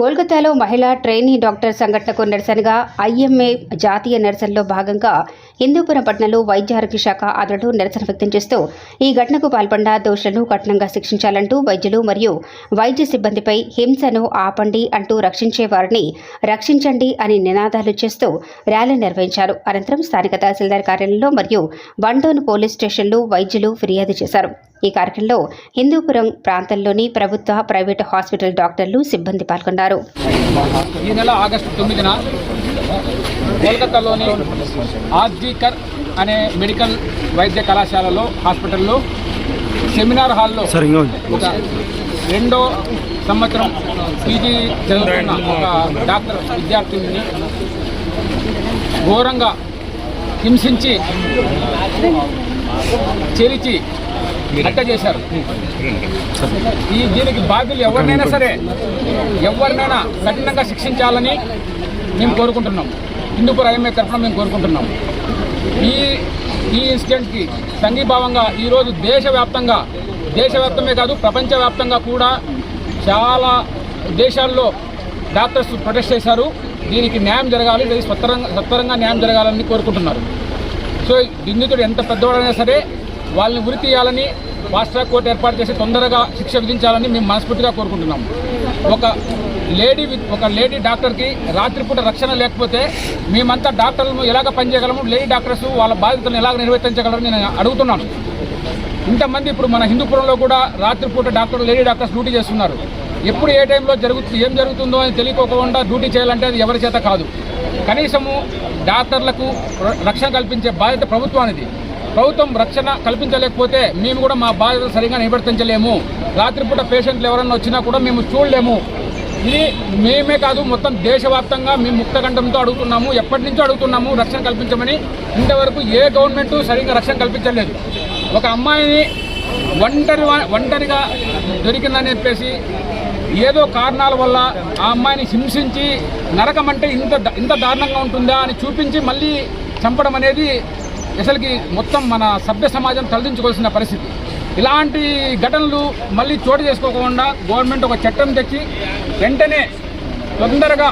కోల్కతాలో మహిళా trainee doctor సంఘటనకు నిరసనగా ఐఎంఏ జాతీయ నిరసనలో భాగంగా హిందూపురం పట్టణంలో వైద్య ఆరోగ్య శాఖ ఆధ్వర్యంలో నిరసన వ్యక్తం చేస్తూ ఈ ఘటనకు పాల్పడిన దోషులను కఠినంగా శిక్షించాలంటూ వైద్యులు మరియు వైద్య సిబ్బందిపై హింసను ఆపండి అంటూ రక్షించే వారిని రక్షించండి అని నినాదాలు చేస్తూ ర్యాలీ నిర్వహించారు. అనంతరం స్థానిక తహసీల్దార్ కార్యాలయంలో మరియు వన్ టౌన్ పోలీస్ స్టేషన్లో వైద్యులు ఫిర్యాదు చేశారు. ఈ కార్యక్రమంలో హిందూపురం ప్రాంతంలోని ప్రభుత్వ ప్రైవేటు హాస్పిటల్ డాక్టర్లు సిబ్బంది పాల్గొన్నారు. ఈ నెల ఆగస్టు తొమ్మిదిన కోల్కతాలోని ఆర్జీకర్ అనే మెడికల్ వైద్య కళాశాలలో హాస్పిటల్లో సెమినార్ హాల్లో రెండో సంవత్సరం పీజీ చదువుతున్న ఒక డాక్టర్ విద్యార్థిని ఘోరంగా హింసించి చెరిచి అట్ట చేశారు. ఈ దీనికి బాధ్యులు ఎవరినైనా సరే ఎవరినైనా కఠినంగా శిక్షించాలని మేము కోరుకుంటున్నాం. హిందూపూర్ ఐఎంఏ తరఫున మేము కోరుకుంటున్నాం. ఈ ఈ ఇన్సిడెంట్కి సంఘీభావంగా ఈరోజు దేశవ్యాప్తంగా దేశవ్యాప్తమే కాదు ప్రపంచవ్యాప్తంగా కూడా చాలా దేశాల్లో డాక్టర్స్ ప్రొటెస్ట్ చేశారు. దీనికి న్యాయం జరగాలి ఇది సత్వరంగా సత్వరంగా న్యాయం జరగాలని కోరుకుంటున్నారు. సో నిందితుడు ఎంత పెద్దవాడైనా సరే వాళ్ళని ఉరి తీయాలని ఫాస్ట్ ట్రాక్ కోర్టు ఏర్పాటు చేసి తొందరగా శిక్ష విధించాలని మేము మనస్ఫూర్తిగా కోరుకుంటున్నాము. ఒక లేడీ విత్ ఒక లేడీ డాక్టర్కి రాత్రిపూట రక్షణ లేకపోతే మేమంతా డాక్టర్లను ఎలాగ పనిచేయగలము లేడీ డాక్టర్స్ వాళ్ళ బాధ్యతలను ఎలాగ నిర్వర్తించగలరని నేను అడుగుతున్నాను. ఇంతమంది ఇప్పుడు మన హిందూపురంలో కూడా రాత్రిపూట డాక్టర్లు లేడీ డాక్టర్స్ డ్యూటీ చేస్తున్నారు. ఎప్పుడు ఏ టైంలో జరుగుతుంది ఏం జరుగుతుందో అని తెలియకోకుండా డ్యూటీ చేయాలంటే అది ఎవరి చేత కాదు. కనీసము డాక్టర్లకు ర- రక్షణ కల్పించే బాధ్యత ప్రభుత్వానిది. ప్రభుత్వం రక్షణ కల్పించలేకపోతే మేము కూడా మా బాధ్యత సరిగా నివర్తించలేము రాత్రిపూట పేషెంట్లు ఎవరన్నా వచ్చినా కూడా మేము చూడలేము. ఇది మేమే కాదు మొత్తం దేశవ్యాప్తంగా మేము ముక్తగంఠంతో అడుగుతున్నాము ఎప్పటి నుంచో అడుగుతున్నాము రక్షణ కల్పించమని. ఇంతవరకు ఏ గవర్నమెంట్ సరిగ్గా రక్షణ కల్పించలేదు. ఒక అమ్మాయిని ఒంటరి ఒంటరిగా దొరికిందని చెప్పేసి ఏదో కారణాల వల్ల ఆ అమ్మాయిని హింసించి నరకం అంటే ఇంత ఇంత దారుణంగా ఉంటుందా అని చూపించి మళ్ళీ చంపడం అనేది అసలుకి మొత్తం మన సభ్య సమాజం తలదించుకోవాల్సిన పరిస్థితి. ఇలాంటి ఘటనలు మళ్ళీ చోటు చేసుకోకుండా గవర్నమెంట్ ఒక చట్టం తెచ్చి వెంటనే తొందరగా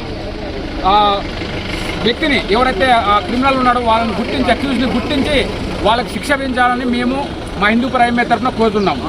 వ్యక్తిని ఎవరైతే ఆ క్రిమినల్ ఉన్నాడో వాళ్ళని గుర్తించి అక్యూజ్ని గుర్తించి వాళ్ళకి శిక్ష విధించాలని మేము మా హిందూ ప్రైమే తరఫున కోరుతున్నాము